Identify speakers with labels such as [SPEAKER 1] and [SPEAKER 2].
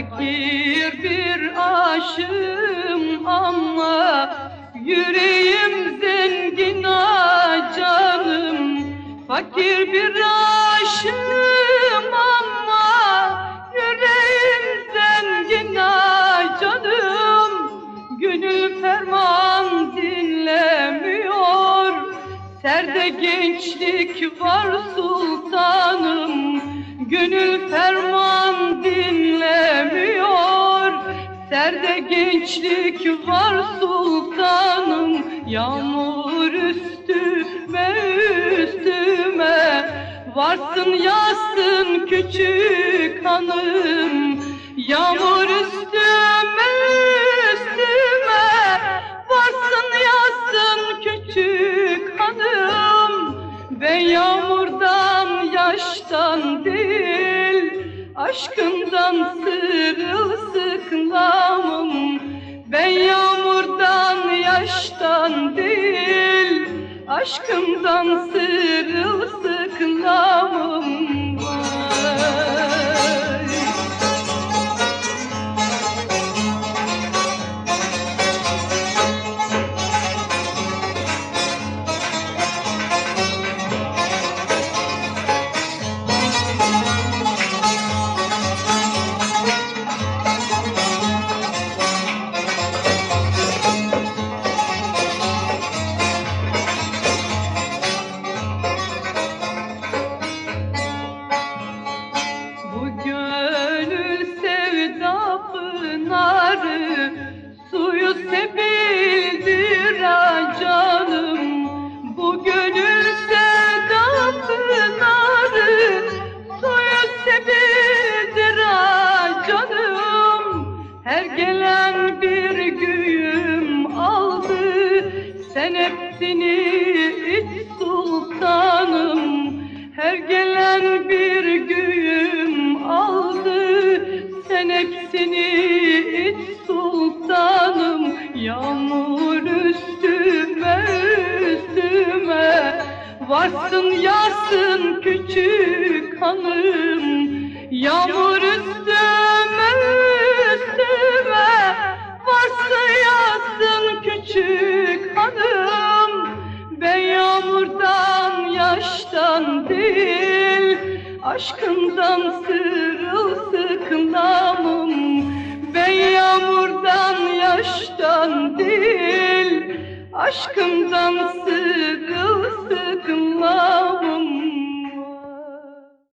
[SPEAKER 1] Fakir bir aşığım ama yüreğim zengin ah canım. Fakir bir aşığım ama yüreğim zengin ah canım. Gönül ferman dinlemiyor. Serde gençlik var sultanım. Gençlik var sultanım. Yağmur üstüme üstüme. Varsın yazsın küçük hanım. Yağmur üstüme üstüme. Varsın yazsın küçük hanım. Ben yağmurdan yaştan değil Aşkından Aşkımdan sırılsıklamım Sen hepsini iç sultanım. Her gelen bir güğüm aldı. Sen hepsini iç sultanım. Yağmur üstüme üstüme. Varsın yağmurdan yaştan değil Aşkından sırılsıklamım Ben yağmurdan yaştan değil Aşkımdan sırılsıklamım